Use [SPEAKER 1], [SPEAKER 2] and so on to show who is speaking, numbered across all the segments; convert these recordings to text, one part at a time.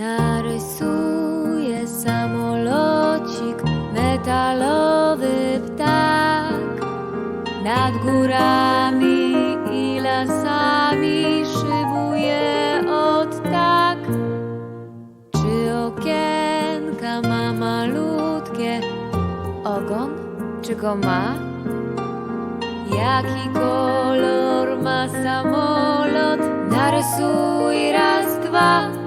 [SPEAKER 1] Narysuję samolocik, metalowy ptak. Nad górami i lasami szybuje od tak. Czy okienka ma malutkie ogon? Czy go ma? Jaki kolor ma samolot? Narysuj raz, dwa.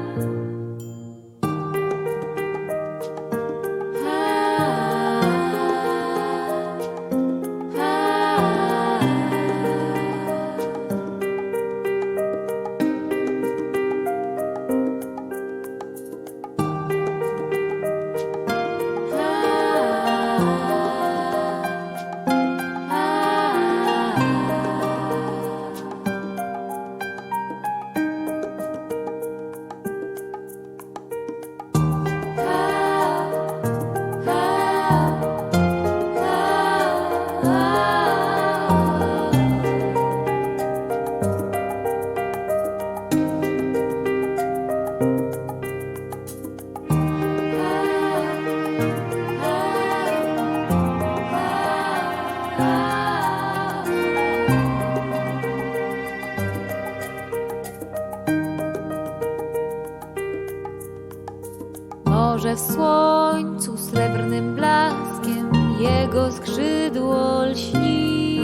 [SPEAKER 1] Może w słońcu srebrnym blaskiem jego skrzydło lśni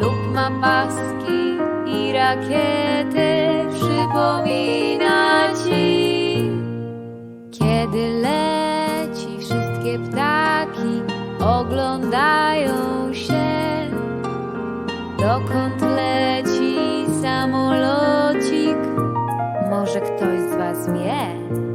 [SPEAKER 1] lub ma paski i rakiety przypomina ci. Kiedy leci wszystkie ptaki oglądają się. Dokąd leci samolocik? Może ktoś z was wie